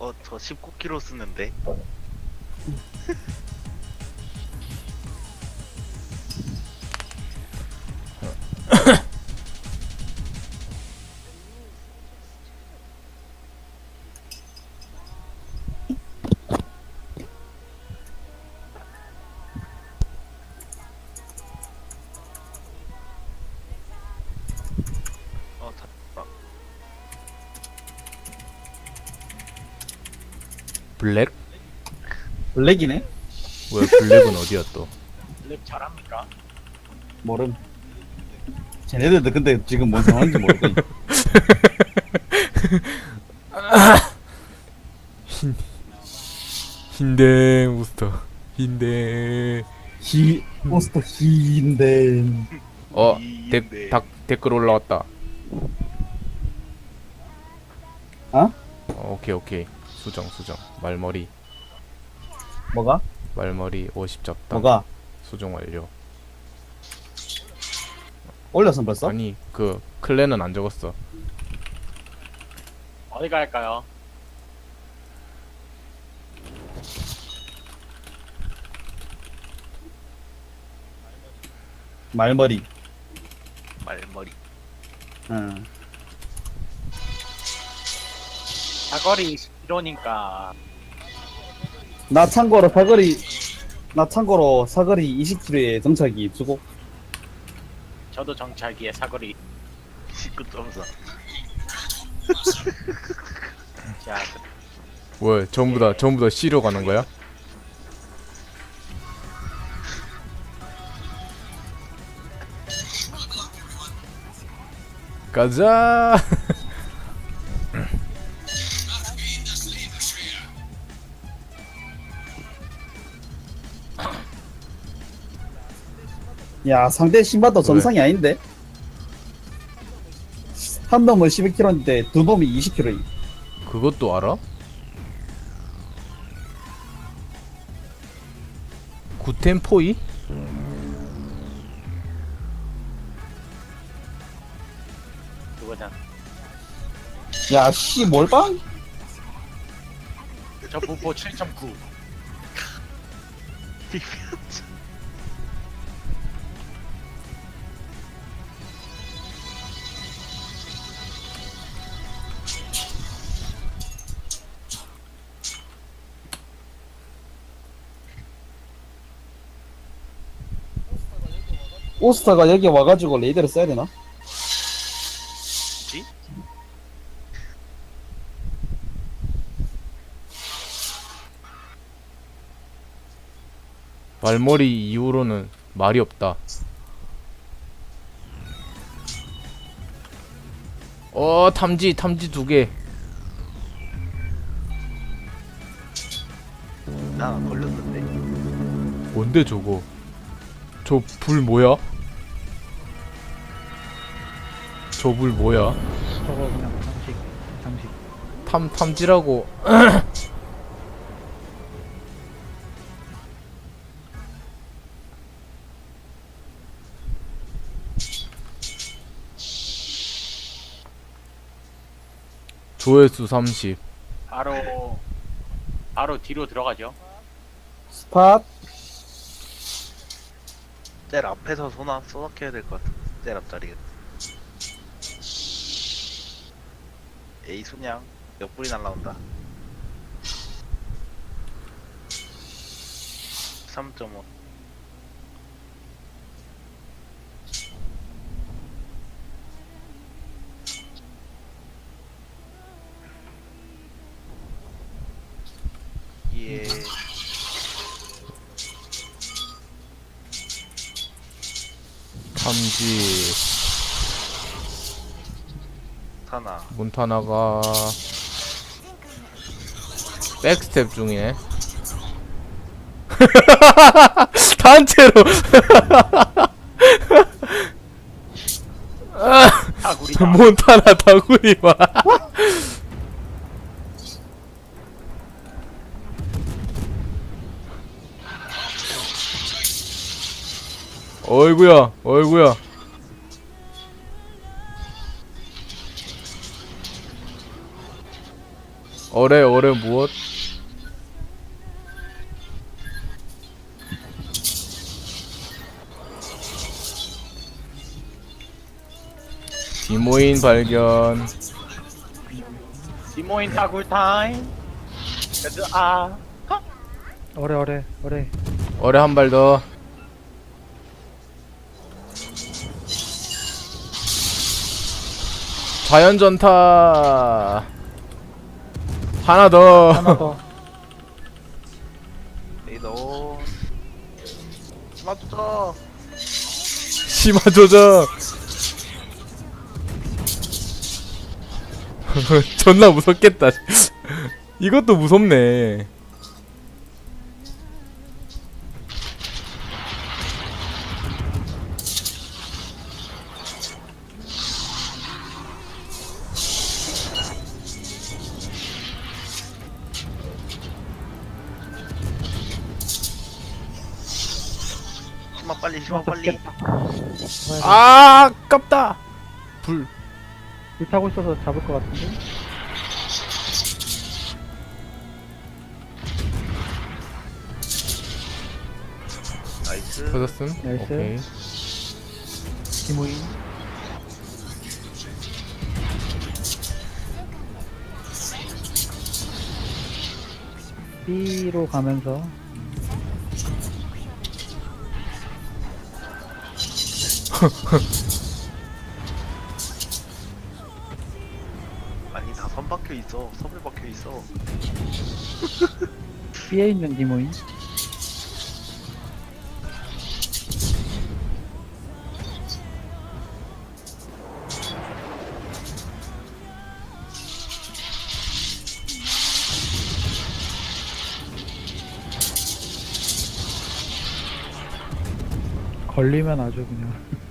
어, 저 19kg 쓰는데. 블랙? 블랙이네? 왜 블랙은 어디야 또? 랩 잘합니까? 모름. 쟤네들도 근데 지금 뭔 상황인지 모르겠 흰데 우스터 흰데 히, 포스터 히인데. 어. 데, 닥, 댓글 올라왔다 어? 어, 오케이 오케이 수정 수정 말머리 뭐가? 말머리 50 잡담 뭐가? 수정 완료 올렸어 벌써? 아니 그 클랜은 안 적었어 어디 갈까요? 말머리. 말머리. 응. 사거리 1호니까 나 참고로 사거리, 나 참고로 사거리 20km에 정착이 주고. 저도 정찰기에 사거리 19.4. 자 왜 전부 다 전부 다 C로 가는 거야? 가자 야, 상대 신바도 정상이 아닌데? 한 놈은 12km인데 두 놈이 20km. 그것도 알아? 구텐포이? 그거잖아 야, 씨, 몰빵? 저 부포 7.9 오스타가 여기 와가지고 레이더를 써야 되나? 뭐지? 말머리 이후로는 말이 없다. 어 탐지 탐지 두 개. 나안 걸렸는데. 뭔데 저거? 저 불 뭐야? 저 불 뭐야? 저거 그냥 상식 상식 탐 탐지라고. 조회수 30. 바로 바로 뒤로 들어가죠 스팟? 젤 앞에서 소나 쏘닥해야 될 것 같아. 젤 앞자리. 에이 순양 몇 불이 날라온다. 3.5. 탐지 타나. 몬타나가 백스텝 중이네. 단체로 다구리다 몬타나 다구리마. 어이구야, 어이구야. 어뢰 어뢰 무엇? 디모인 발견 디모인 타굴 타임. 그래도 아. 어래 어래 어래 어뢰 한발 더. 자연 전타 하나 더. 하나 더 레이더 치마 쫓아 심화 조정. 존나 무섭겠다. 이것도 무섭네. 빨리 치마 또 빨리 아, 아깝다. 불. 불 타고 있어서 잡을 것 같은데 나이스 터졌음. 나이스. 오케이. 디모인 B로 가면서 아니 다 선 박혀 있어. 선을 박혀 있어. B에 있는 디모인? 걸리면 아주 그냥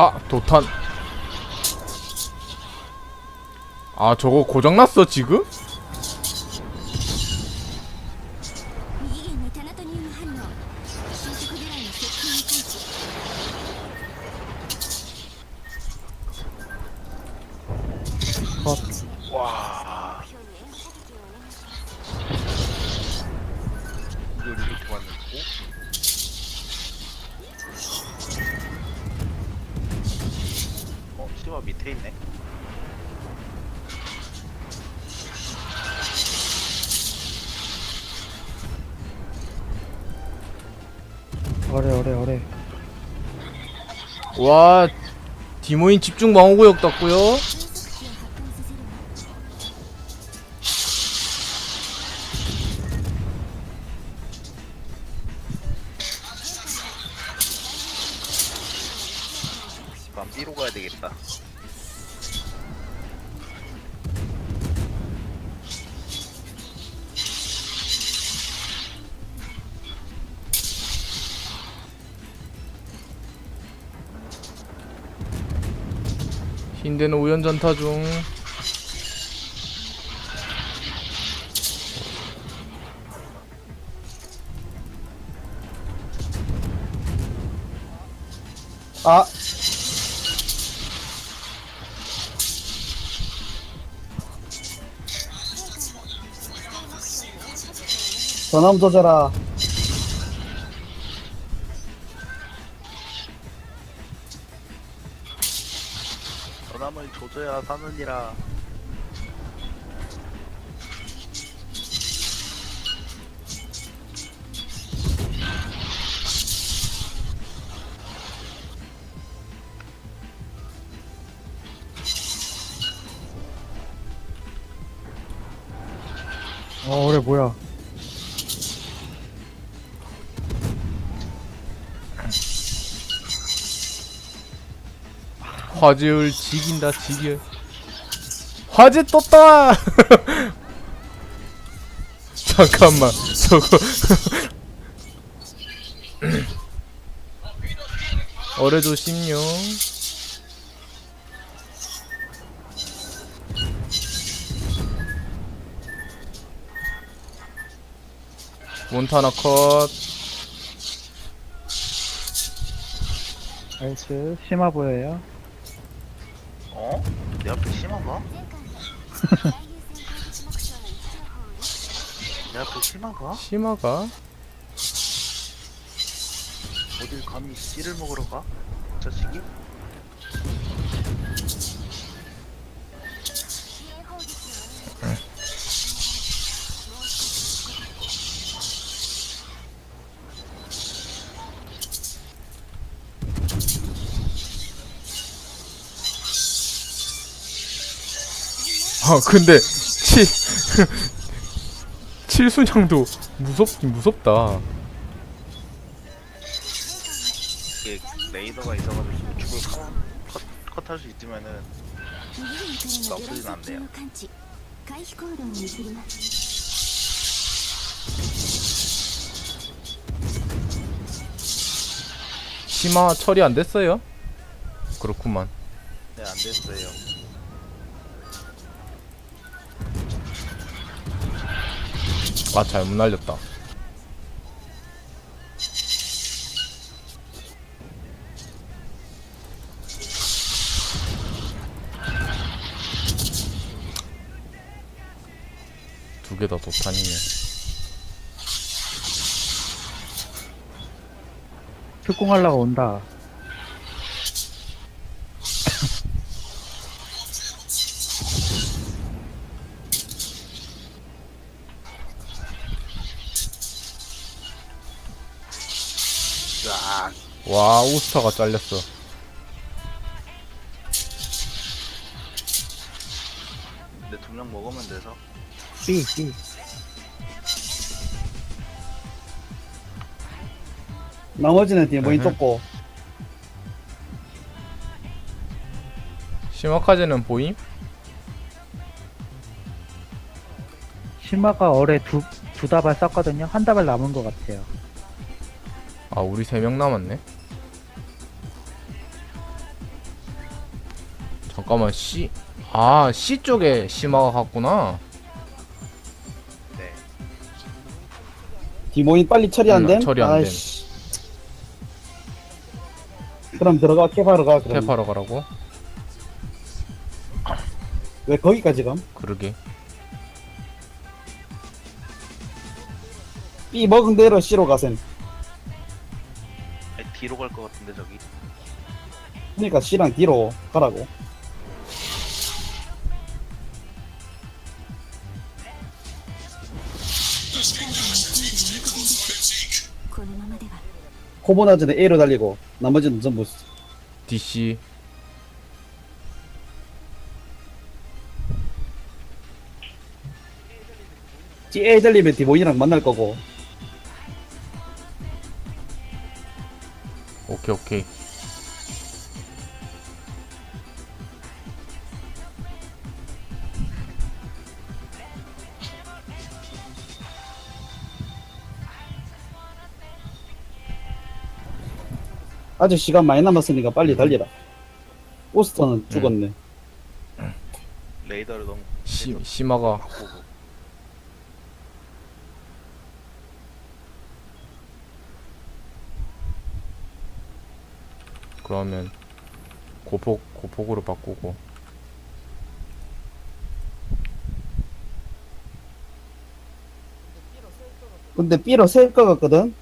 아, 도탄. 아, 저거 고장났어, 지금? 어래 어래 어래 와, 디모인 집중 방어구역 땄고요. 흰대는 우연 전타 중. 아 전함 조져라 전함을 조져야 사느니라. 어 어래 뭐야 화재율 지긴다 지겨. 화재 떴다! 잠깐만 저거. 어뢰 조심요. 몬타나 컷. 나이스. 심화 보여요 어? 내 앞에 심한가? 내 앞에 심한가? 심화가? 어딜 감히 씨를 먹으러 가? 저 새끼? 아 근데 칠 칠순향도 무섭긴 무섭다 이게 레이더가 있어가지고 죽을 컷, 컷, 컷할 수 있으면은 右側からの魚雷接ナップルなんだよ近を感知回避行動に移ります 심화 처리 안 됐어요? 그렇구만 네 안 됐어요 아 잘못 날렸다. 두 개 다 도탄이네. 특공하려고 온다 와 오스타가 잘렸어. 근데 두명 먹으면 돼서. B 나머지는 디모인 으흠. 떴고. 심화카제는 보임? 심화가 어뢰 두, 두 다발 썼거든요. 한 다발 남은 것 같아요. 아 우리 세 명 남았네 잠깐만 C 아 C 쪽에 심화가 갔구나 네 디모인 빨리 처리 안 음, 됨? 처리 안 됨. 아이씨. 그럼 들어가 캐파러 가 그럼 탭하러 가라고? 왜 거기까지 감? 그러게 B 먹은 대로 C로 가셈 아니, 뒤로 갈 것 같은데 저기 그러니까 C랑 D로 가라고 코보나즈는 A로 달리고 나머지는 전부 DC A 달리면 디모인이랑 만날 거고. 오케이 오케이 아직 시간 많이 남았으니까 빨리 달리라. 오스터는 죽었네. 레이더를 너무 시, 심화가. 바꾸고. 그러면 고폭 고폭으로 바꾸고. 근데 B로 셀 것 같거든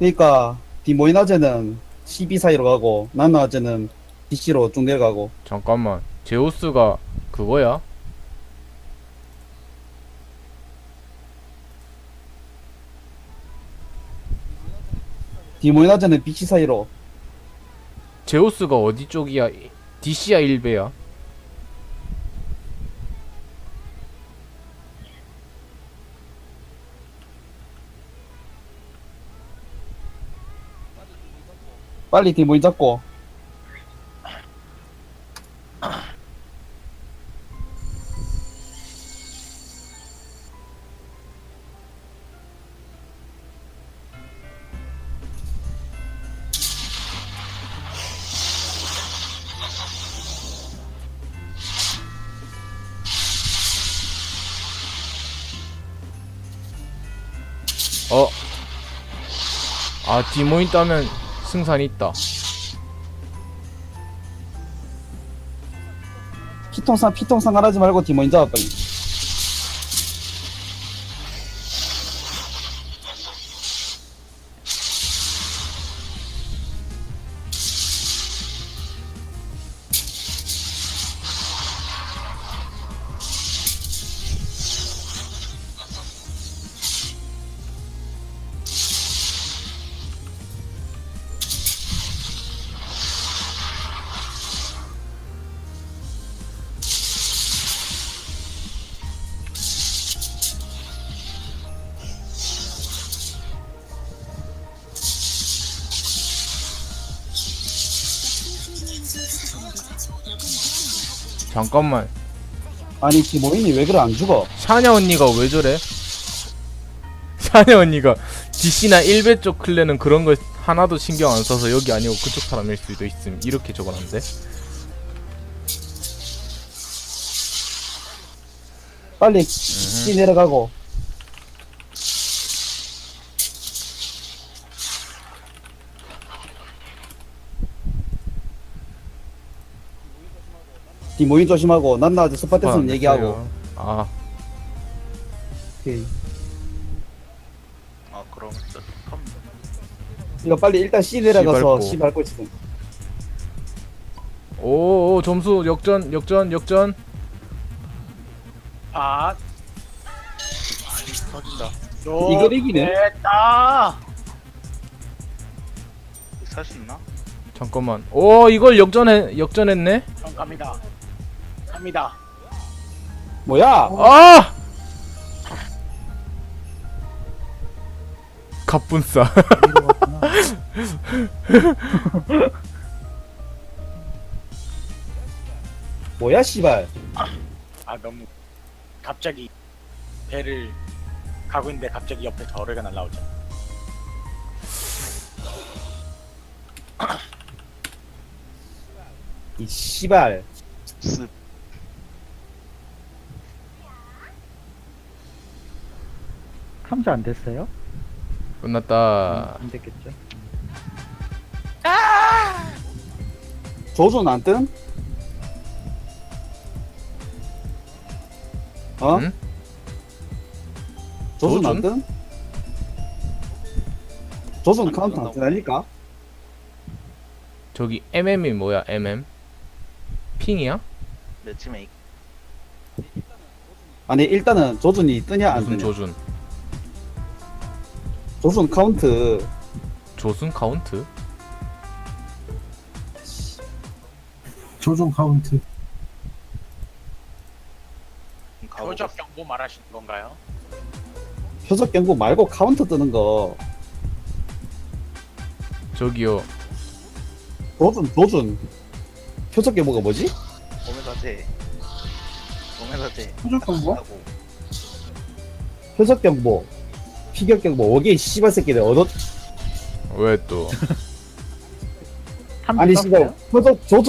그러니까 디모인아제는 CB 사이로 가고 나나아제는 DC로 쭉 내려가고 잠깐만 제우스가 그거야? 디모인아제는 BC 사이로 제우스가 어디 쪽이야? DC야 1배야? 빨리 디모인 잡고 어. 아, 디모인 따면 승산이 있다. 피통상 피통상 하지 말고 디모인 잡아 빨리 잠깐만. 아니 디모인이 왜 그래 안 죽어 샤냐 언니가 왜 저래? 샤냐 언니가 DC나 1배 쪽 클랜은 그런 거 하나도 신경 안 써서 여기 아니고 그쪽 사람일 수도 있음. 이렇게 적어놨는데. 빨리 씨 내려가고 디모인 조심하고 난 나한테 스팟에서 얘기하고 아, 오케이. 아 그럼 저- 그럼 이거 빨리 일단 C 내려가서. C 밟고 있어 오, 오 점수 역전, 역전, 역전. 아 터진다 이걸 이기네? 됐다 살 수 있나? 잠깐만. 오, 이걸 역전해, 역전했네. 형 갑니다 갑니다. 뭐야? 아! 갑분싸. 뭐야 씨발? 아 너무 갑자기 배를 가고 있는데 갑자기 옆에 저래가 날라오죠. 이 씨발. 습 탐자 안 됐어요? 끝났다. 안 됐겠죠. 조준 안 뜬? 어? 응? 조준 안 조준? 뜬? 조준 안 카운트 안. 뜨다니까? 저기 MM이 뭐야? MM? 핑이야? 매치메이크 아니 일단은 조준이 뜨냐 안 무슨 뜨냐 조준? 조준 카운트 조순 카운트? 조종 카운트 표적 경보 말하시는 건가요? 표적 경고 말고 카운트 뜨는 거 저기요. 조준 조준 표적 경고가 뭐지? 오메가제 오메가제 표적 경고? 표적 경보 피격 경보 오게 씨발 새끼들 얻어 왜 또? 아니? 씨발 표적 조준